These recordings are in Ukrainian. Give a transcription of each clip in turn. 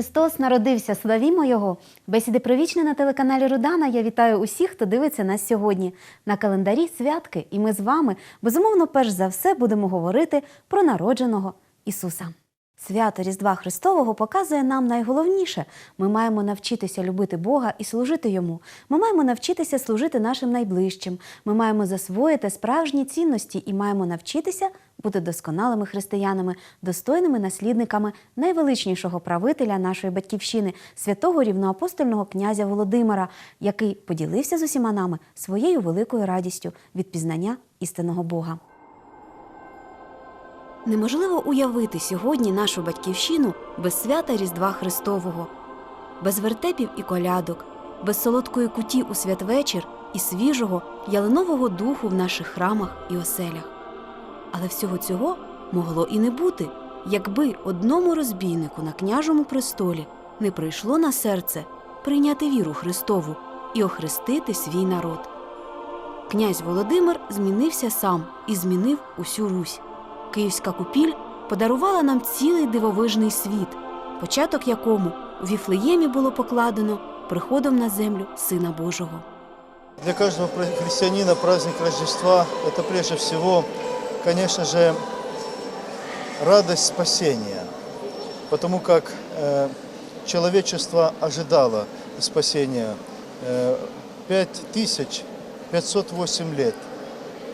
Христос народився, славімо Його! Бесіди провічні на телеканалі Рудана. Я вітаю усіх, хто дивиться нас сьогодні. На календарі святки, і ми з вами, безумовно, перш за все будемо говорити про народженого Ісуса. Свято Різдва Христового показує нам найголовніше. Ми маємо навчитися любити Бога і служити Йому. Ми маємо навчитися служити нашим найближчим. Ми маємо засвоїти справжні цінності і маємо навчитися бути досконалими християнами, достойними наслідниками найвеличнішого правителя нашої батьківщини, святого рівноапостольного князя Володимира, який поділився з усіма нами своєю великою радістю від пізнання істинного Бога. Неможливо уявити сьогодні нашу батьківщину без свята Різдва Христового, без вертепів і колядок, без солодкої куті у святвечір і свіжого ялинового духу в наших храмах і оселях. Але всього цього могло і не бути, якби одному розбійнику на княжому престолі не прийшло на серце прийняти віру Христову і охрестити свій народ. Князь Володимир змінився сам і змінив усю Русь. Київська купіль подарувала нам цілий дивовижний світ, початок якому у Віфлеємі було покладено приходом на землю Сина Божого. Для каждого христианина праздник Рождества – это прежде всего, конечно же, радость спасения, потому как э, человечество ожидало спасения э, 5508 лет.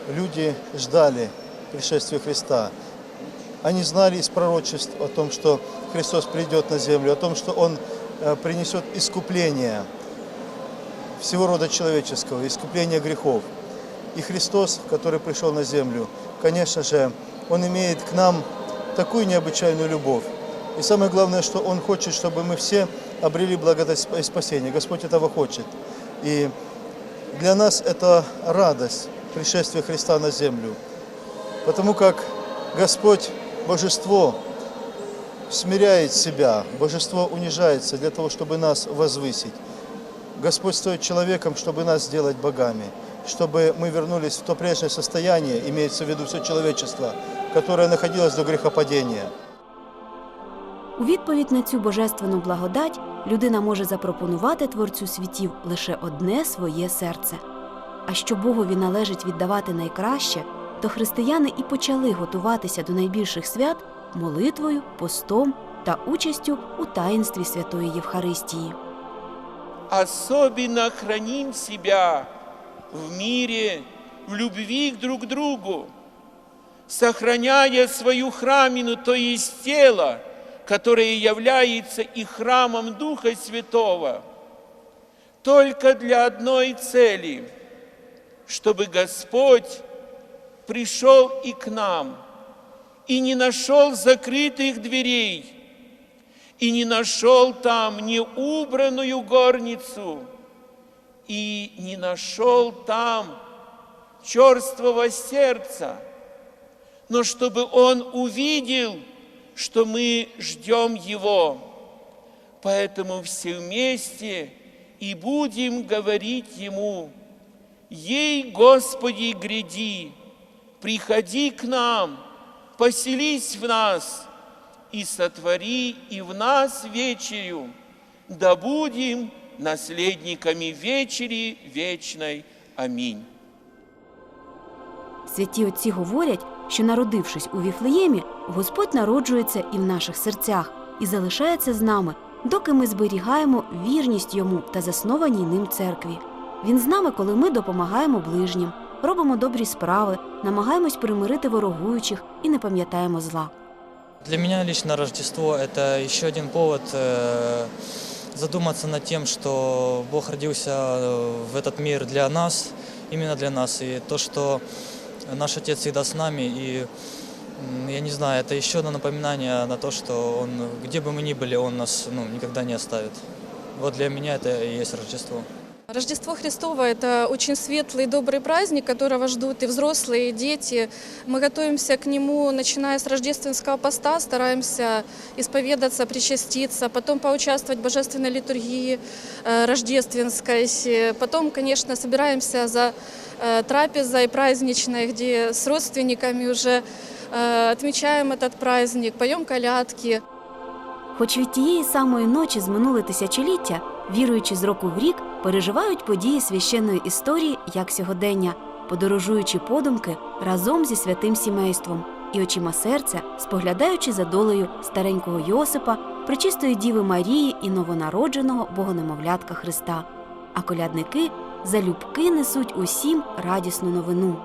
Люди ждали пришествия Христа. Они знали из пророчеств о том, что Христос придет на землю, о том, что Он э, принесет искупление всего рода человеческого, искупление грехов. И Христос, который пришел на землю, конечно же, Он имеет к нам такую необычайную любовь. И самое главное, что Он хочет, чтобы мы все обрели благодать и спасение. Господь этого хочет. И для нас это радость пришествия Христа на землю. Потому как Господь, Божество, смиряет себя, Божество унижается для того, чтобы нас возвысить. Господь стоит человеком, чтобы нас сделать богами, чтобы мы вернулись в то прежнее состояние, имеется в виду все человечество, которое находилось до грехопадения. У відповідь на цю божественну благодать людина може запропонувати творцю світів лише одне своє серце. А що Богові належить віддавати найкраще, то християни і почали готуватися до найбільших свят молитвою, постом та участю у таїнстві Святої Євхаристії. особенно храним себя в мире, в любви друг к другу, сохраняя свою храмину, то есть тело, которое является и храмом Духа Святого, только для одной цели, чтобы Господь пришел и к нам, и не нашел закрытых дверей, и не нашел там неубранную горницу, и не нашел там черствого сердца, но чтобы он увидел, что мы ждем его. Поэтому все вместе и будем говорить ему, «Ей, Господи, гряди, приходи к нам, поселись в нас» и сотвори и в нас вечерю, да будем наследниками вечери вечной. Аминь. Святі отці говорять, що народившись у Віфлеємі, Господь народжується і в наших серцях і залишається з нами, доки ми зберігаємо вірність йому та заснованій ним церкві. Він з нами, коли ми допомагаємо ближнім, робимо добрі справи, намагаємось примирити ворогуючих і не пам'ятаємо зла. Для меня лично Рождество – это еще один повод э, задуматься над тем, что Бог родился э, в этот мир для нас, именно для нас, и то, что наш Отец всегда с нами, и м, я не знаю, это еще одно напоминание на то, что Он, где бы мы ни были, Он нас ну, никогда не оставит. Вот для меня это и есть Рождество. Рождество Христово – это очень светлый и добрый праздник, которого ждут и взрослые, и дети. Мы готовимся к нему, начиная с рождественского поста, стараемся исповедаться, причаститься, потом поучаствовать в божественной литургии э, рождественской. Потом, конечно, собираемся за э, трапезой праздничной, где с родственниками уже э, отмечаем этот праздник, поем колядки. Хоч від тієї самої ночі з минуле тисячоліття, віруючи з року в рік, переживають події священної історії як сьогодення, подорожуючи подумки разом зі святим сімейством і очима серця, споглядаючи за долею старенького Йосипа, причистої Діви Марії і новонародженого богонемовлятка Христа. А колядники залюбки несуть усім радісну новину.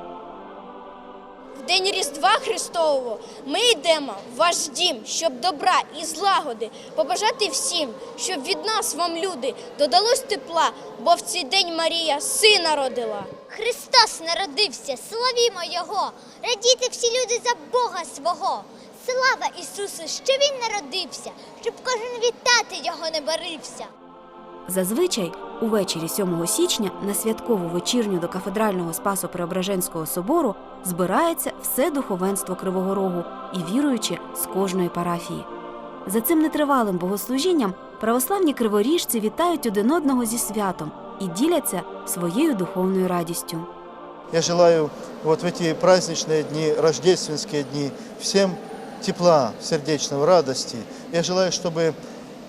День Різдва Христового ми йдемо в ваш дім, щоб добра і злагоди побажати всім, щоб від нас вам, люди, додалось тепла, бо в цей день Марія сина родила. Христос народився, славімо Його! Радійте всі люди за Бога свого! Слава Ісусу, що Він народився, щоб кожен вітати Його не барився! Зазвичай увечері 7 січня на святкову вечірню до кафедрального Спасо Преображенського собору збирається все духовенство Кривого Рогу і віруючи з кожної парафії. За цим нетривалим богослужінням православні криворіжці вітають один одного зі святом і діляться своєю духовною радістю. Я желаю вот в эти праздничные дни, рождественские дни, всем тепла сердечного, радости. Я желаю, чтобы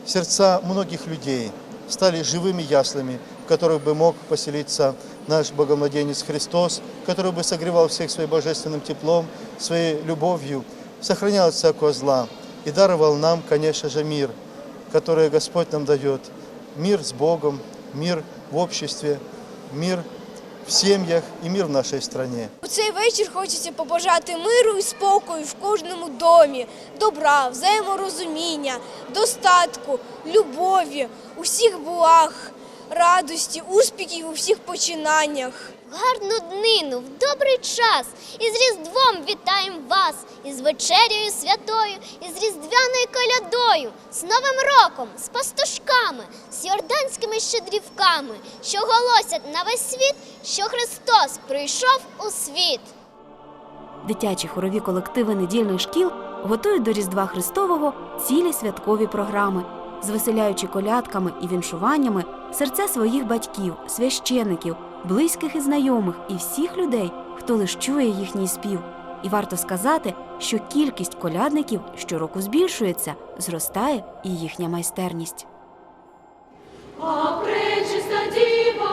сердца многих людей стали живыми яслями, в которых бы мог поселиться наш Богомладенец Христос, который бы согревал всех своим божественным теплом, своей любовью, сохранял от всякого зла и даровал нам, конечно же, мир, который Господь нам дает. Мир с Богом, мир в обществе, мир в сім'ях і мир в нашій країні. У цей вечір хочеться побажати миру і спокою в кожному домі, добра, взаєморозуміння, достатку, любові, усіх благ, радості, успіхів у всіх починаннях. Гарну днину, в добрий час, і з Різдвом вітаємо вас, і з вечерею святою, і з різдвяною колядою, з Новим роком, з пастушками, з йорданськими щедрівками, що голосять на весь світ, що Христос прийшов у світ. Дитячі хорові колективи недільних шкіл готують до Різдва Христового цілі святкові програми, звеселяючи колядками і віншуваннями серця своїх батьків, священиків, близьких і знайомих і всіх людей, хто лиш чує їхній спів. І варто сказати, що кількість колядників щороку збільшується, зростає і їхня майстерність. А діва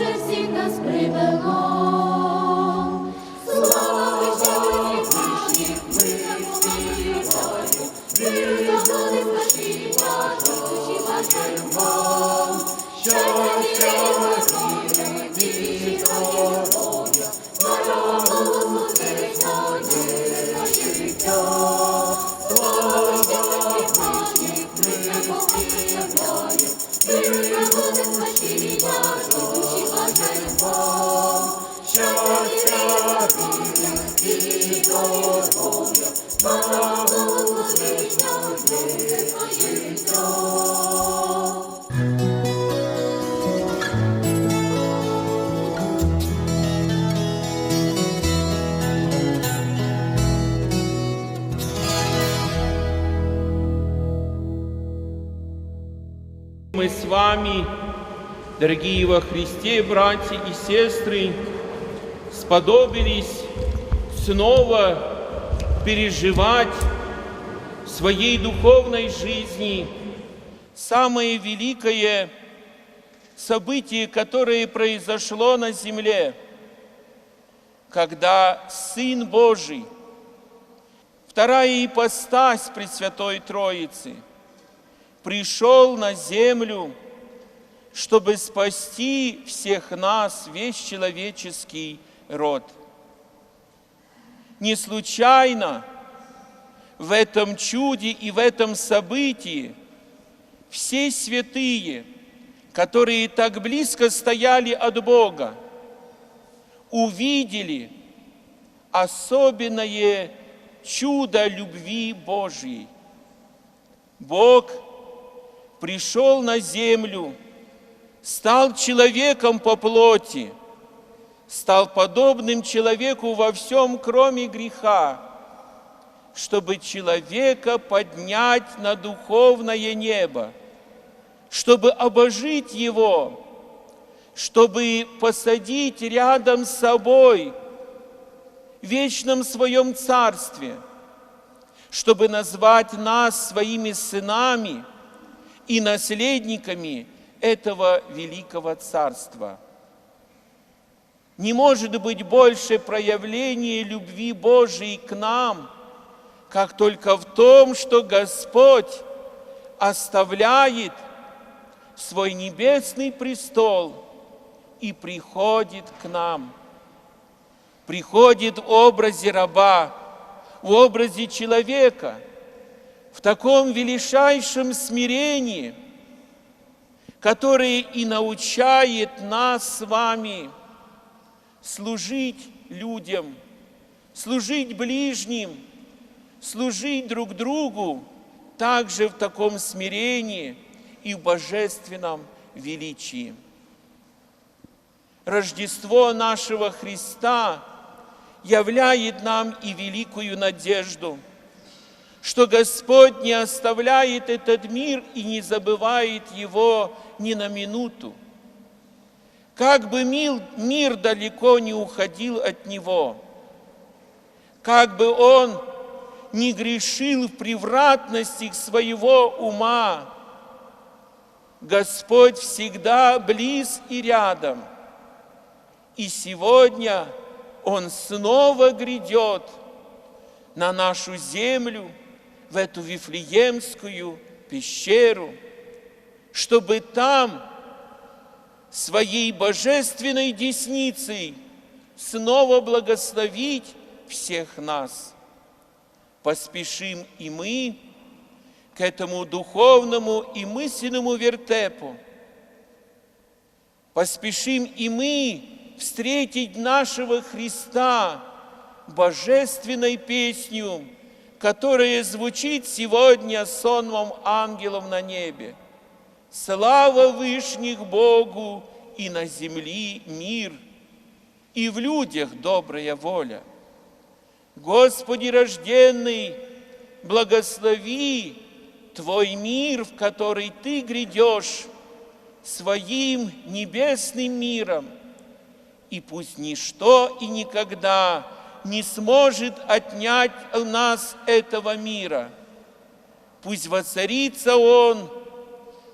Боже всіх нас привело. Слава вишневих вишніх, ми співаємо, ми закони спасіння, душі ваша любов. Мы с вами, дорогие во Христе братья и сестры, сподобились снова переживать в своей духовной жизни самое великое событие, которое произошло на земле, когда Сын Божий, вторая ипостась Пресвятой Троицы – пришел на землю, чтобы спасти всех нас, весь человеческий род. Не случайно в этом чуде и в этом событии все святые, которые так близко стояли от Бога, увидели особенное чудо любви Божьей. Бог пришел на землю, стал человеком по плоти, стал подобным человеку во всем, кроме греха, чтобы человека поднять на духовное небо, чтобы обожить его, чтобы посадить рядом с собой в вечном своем царстве, чтобы назвать нас своими сынами и наследниками этого великого царства. Не может быть больше проявления любви Божией к нам, как только в том, что Господь оставляет свой небесный престол и приходит к нам. Приходит в образе раба, в образе человека, в таком величайшем смирении, которое и научает нас с вами служить людям, служить ближним, служить друг другу также в таком смирении и в божественном величии. Рождество нашего Христа являет нам и великую надежду, что Господь не оставляет этот мир и не забывает его ни на минуту. Как бы мир, далеко не уходил от него, как бы он не грешил в превратностях своего ума, Господь всегда близ и рядом. И сегодня Он снова грядет на нашу землю, в эту Вифлеемскую пещеру, чтобы там своей божественной десницей снова благословить всех нас. Поспешим и мы к этому духовному и мысленному вертепу. Поспешим и мы встретить нашего Христа божественной песнью, которая звучит сегодня сонмом ангелов на небе. Слава Вышних Богу и на земли мир, и в людях добрая воля. Господи рожденный, благослови Твой мир, в который Ты грядешь, своим небесным миром, и пусть ничто и никогда не сможет отнять у нас этого мира. Пусть воцарится Он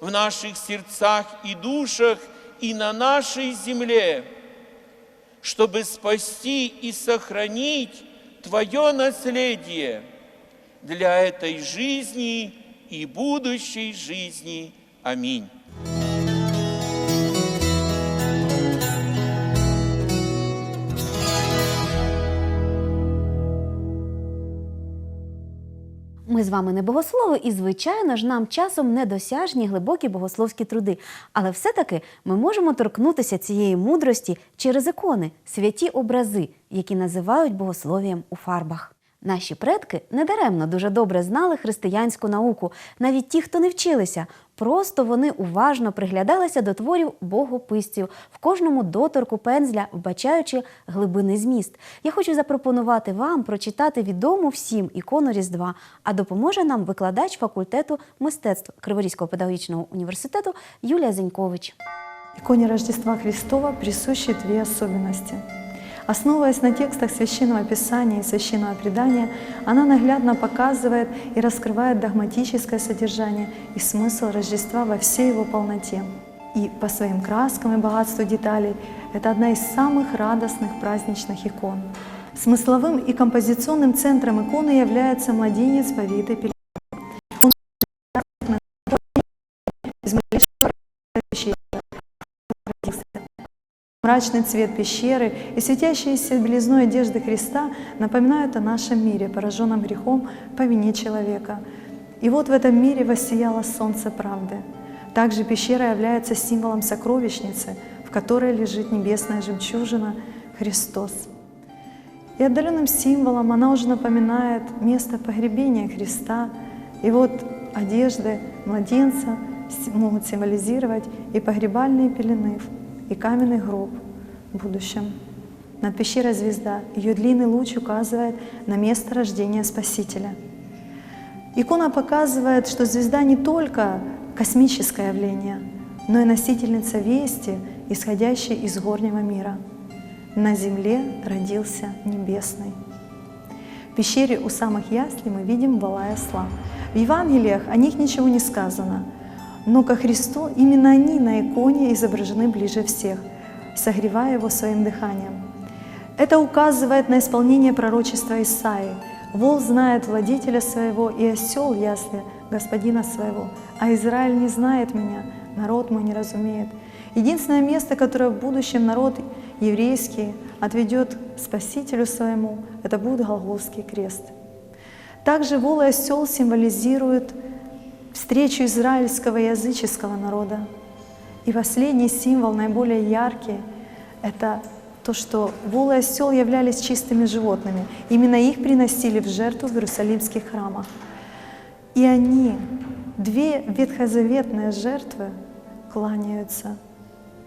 в наших сердцах и душах и на нашей земле, чтобы спасти и сохранить Твое наследие для этой жизни и будущей жизни. Аминь. Ми з вами не богослови, і, звичайно ж, нам часом недосяжні глибокі богословські труди. Але все-таки ми можемо торкнутися цієї мудрості через ікони, святі образи, які називають богословієм у фарбах. Наші предки недаремно дуже добре знали християнську науку, навіть ті, хто не вчилися. Просто вони уважно приглядалися до творів богописців в кожному доторку пензля, вбачаючи глибинний зміст. Я хочу запропонувати вам прочитати відому всім ікону Різдва, а допоможе нам викладач факультету мистецтв Криворізького педагогічного університету Юлія Зенькович. Иконе Рождества Христова присущи две особенности. Основываясь на текстах Священного Писания и Священного Предания, она наглядно показывает и раскрывает догматическое содержание и смысл Рождества во всей его полноте. И по своим краскам и богатству деталей это одна из самых радостных праздничных икон. Смысловым и композиционным центром иконы является младенец повитой Мрачный цвет пещеры и светящиеся белизной одежды Христа напоминают о нашем мире, пораженном грехом по вине человека. И вот в этом мире воссияло солнце правды. Также пещера является символом сокровищницы, в которой лежит небесная жемчужина Христос. И отдаленным символом она уже напоминает место погребения Христа. И вот одежды младенца могут символизировать и погребальные пелены, и каменный гроб в будущем. Над пещерой звезда, ее длинный луч указывает на место рождения Спасителя. Икона показывает, что звезда не только космическое явление, но и носительница вести, исходящей из горнего мира. На земле родился небесный. В пещере у самых яслей мы видим вала и осла. В Евангелиях о них ничего не сказано, но ко Христу именно они на иконе изображены ближе всех, согревая его своим дыханием. Это указывает на исполнение пророчества Исаии. Вол знает владетеля своего, и осел ясли господина своего, а Израиль не знает меня, народ мой не разумеет. Единственное место, которое в будущем народ еврейский отведет Спасителю своему, это будет Голгофский крест. Также вол и осел символизируют встречу израильского языческого народа. И последний символ, наиболее яркий, это то, что вол и осел являлись чистыми животными. Именно их приносили в жертву в Иерусалимских храмах. И они, две ветхозаветные жертвы, кланяются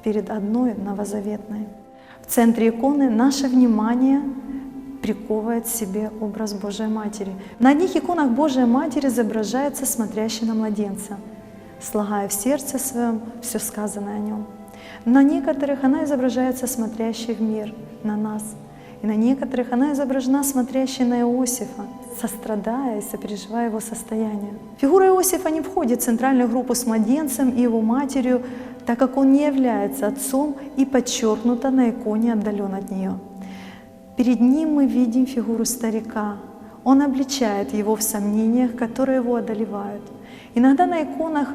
перед одной новозаветной. В центре иконы наше внимание приковывает себе образ Божией Матери. На одних иконах Божия Матерь изображается смотрящей на младенца, слагая в сердце своем все сказанное о нем. На некоторых она изображается смотрящей в мир, на нас. И на некоторых она изображена смотрящей на Иосифа, сострадая и сопереживая его состояние. Фигура Иосифа не входит в центральную группу с младенцем и его матерью, так как он не является отцом и подчеркнуто на иконе отдален от нее. Перед ним мы видим фигуру старика. Он обличает его в сомнениях, которые его одолевают. Иногда на иконах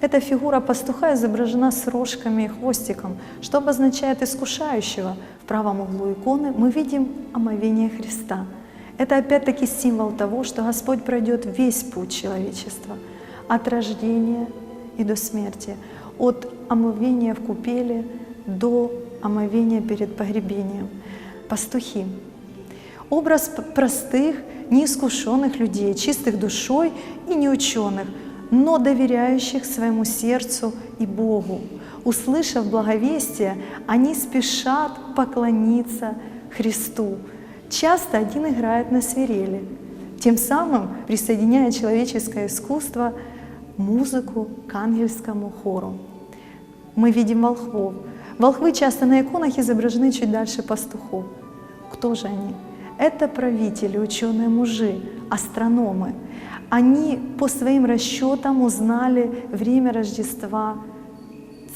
эта фигура пастуха изображена с рожками и хвостиком, что обозначает искушающего. В правом углу иконы мы видим омовение Христа. Это опять-таки символ того, что Господь пройдет весь путь человечества, от рождения и до смерти, от омовения в купеле до омовения перед погребением. Пастухи. Образ простых, неискушенных людей, чистых душой и неученых, но доверяющих своему сердцу и Богу. Услышав благовестие, они спешат поклониться Христу. Часто один играет на свирели, тем самым присоединяя человеческое искусство, музыку к ангельскому хору. Мы видим волхвов. Волхвы часто на иконах изображены чуть дальше пастухов. Кто же они? Это правители, ученые мужи, астрономы. Они по своим расчетам узнали время Рождества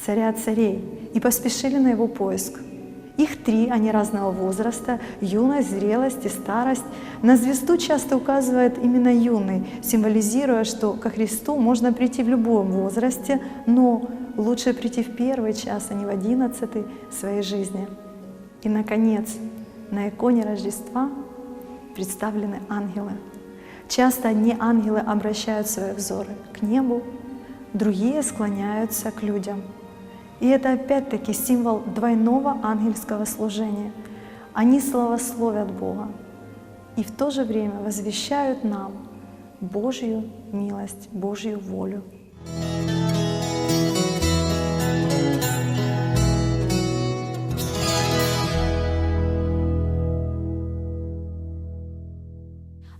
царя царей и поспешили на его поиск. Их три, они разного возраста, юность, зрелость и старость. На звезду часто указывает именно юный, символизируя, что ко Христу можно прийти в любом возрасте, но лучше прийти в первый час, а не в одиннадцатый своей жизни. И, наконец, на иконе Рождества представлены ангелы. Часто одни ангелы обращают свои взоры к небу, другие склоняются к людям. И это опять-таки символ двойного ангельского служения. Они славословят Бога и в то же время возвещают нам Божью милость, Божью волю.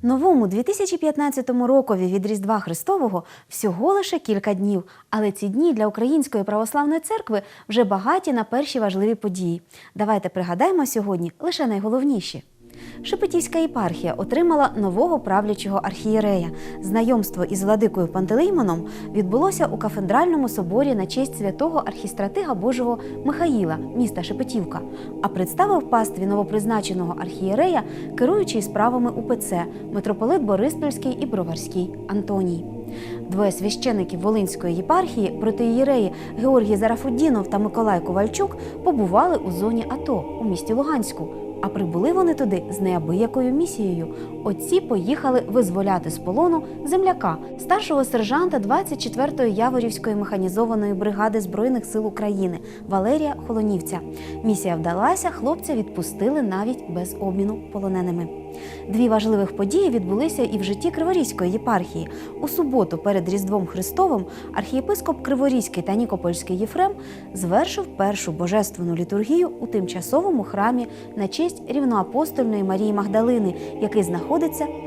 Новому 2015 рокові від Різдва Христового всього лише кілька днів, але ці дні для Української православної церкви вже багаті на перші важливі події. Давайте пригадаємо сьогодні лише найголовніші. Шепетівська єпархія отримала нового правлячого архієрея. Знайомство із владикою Пантелеймоном відбулося у кафедральному соборі на честь святого архістратига Божого Михаїла, міста Шепетівка. А представив пастві новопризначеного архієрея, керуючий справами УПЦ митрополит Бориспільський і Броварський Антоній. Двоє священиків Волинської єпархії, протиєреї Георгій Зарафудінов та Миколай Ковальчук побували у зоні АТО у місті Луганську. А прибули вони туди з неабиякою місією. Отці поїхали визволяти з полону земляка, старшого сержанта 24-ї Яворівської механізованої бригади Збройних сил України Валерія Холонівця. Місія вдалася, хлопця відпустили навіть без обміну полоненими. Дві важливих події відбулися і в житті Криворізької єпархії. У суботу перед Різдвом Христовим архієпископ Криворізький та Нікопольський Єфрем звершив першу божественну літургію у тимчасовому храмі на честь рівноапостольної Марії Магдалини, який знаходиться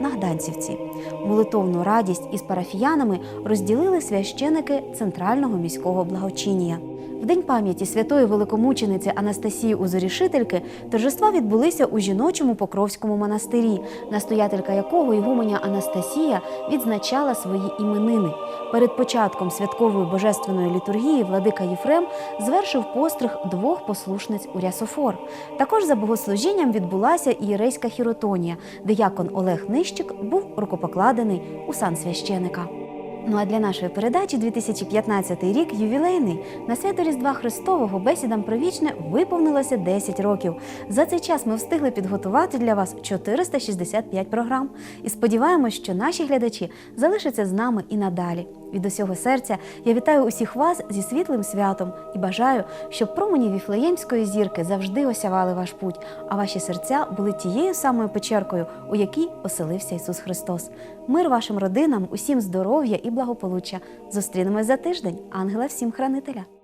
на Гданцівці. Молитовну радість із парафіянами розділили священики Центрального міського благочинія. В день пам'яті святої великомучениці Анастасії Узорішительки торжества відбулися у жіночому Покровському монастирі, настоятелька якого ігуменя Анастасія відзначала свої іменини. Перед початком святкової божественної літургії владика Єфрем звершив постриг двох послушниць у Рясофор. Також за богослужінням відбулася ієрейська хіротонія, де якон Олег Нищик був рукопокладений у сан священика. Ну а для нашої передачі 2015 рік ювілейний на свято Різдва Христового бесідам про вічне виповнилося 10 років. За цей час ми встигли підготувати для вас 465 програм. І сподіваємось, що наші глядачі залишаться з нами і надалі. Від усього серця я вітаю усіх вас зі світлим святом і бажаю, щоб промені віфлеємської зірки завжди осявали ваш путь, а ваші серця були тією самою печеркою, у якій оселився Ісус Христос. Мир вашим родинам, усім здоров'я і благополуччя. Зустрінемось за тиждень. Ангела всім хранителя.